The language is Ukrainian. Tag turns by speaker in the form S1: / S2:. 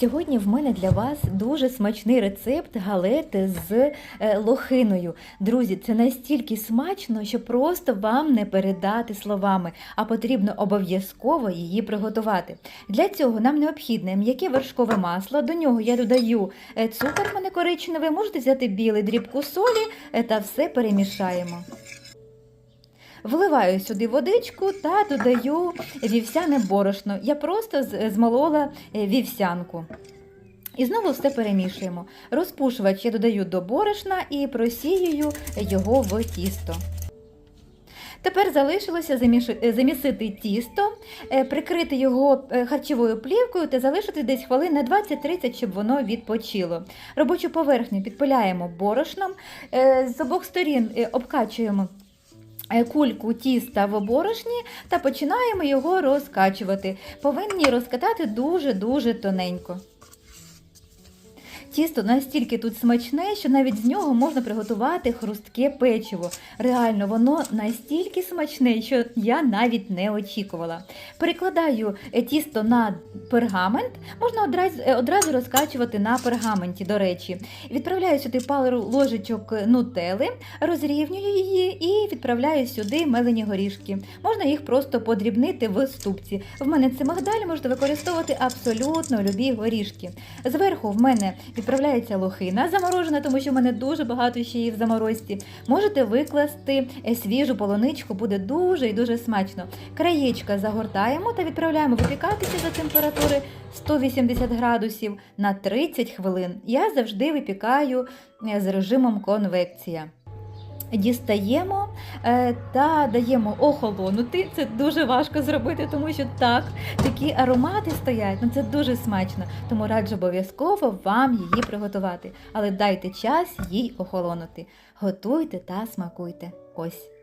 S1: Сьогодні в мене для вас дуже смачний рецепт галети з е, лохиною. Друзі, це настільки смачно, що просто вам не передати словами, а потрібно обов'язково її приготувати. Для цього нам необхідне м'яке вершкове масло. До нього я додаю е, цукор мене коричневий, можете взяти білий дрібку солі е, та все перемішаємо. Вливаю сюди водичку та додаю вівсяне борошно. Я просто змолола е, вівсянку. І знову все перемішуємо. Розпушувач я додаю до борошна і просіюю його в тісто. Тепер залишилося е, замісити тісто, е, прикрити його харчовою плівкою та залишити десь хвилин на 20-30, щоб воно відпочило. Робочу поверхню підпиляємо борошном, з обох сторін обкачуємо кульку тіста в борошні та починаємо його розкачувати. Повинні розкатати дуже-дуже тоненько. Тісто настільки тут смачне, що навіть з нього можна приготувати хрустке печиво. Реально, воно настільки смачне, що я навіть не очікувала. Перекладаю е, тісто на пергамент, можна одразу, е, одразу розкачувати на пергаменті, до речі. Відправляю сюди пару ложечок нутели, розрівнюю її і відправляю сюди мелені горішки. Можна їх просто подрібнити в ступці. В мене це мигдаль, можете використовувати абсолютно любі горішки. Зверху в мене відправляється лохина заморожена, тому що в мене дуже багато ще її в заморозці. Можете викласти е, свіжу полоничку, буде дуже і дуже смачно. Краєчка загортаємо та відправляємо випікатися за температури 180 градусів на 30 хвилин. Я завжди випікаю е, з режимом конвекція. Дістаємо е, та даємо охолонути. Це дуже важко зробити, тому що так, такі аромати стоять. Ну це дуже смачно. Тому раджу обов'язково вам її приготувати. Але дайте час їй охолонути. Готуйте та смакуйте. Ось.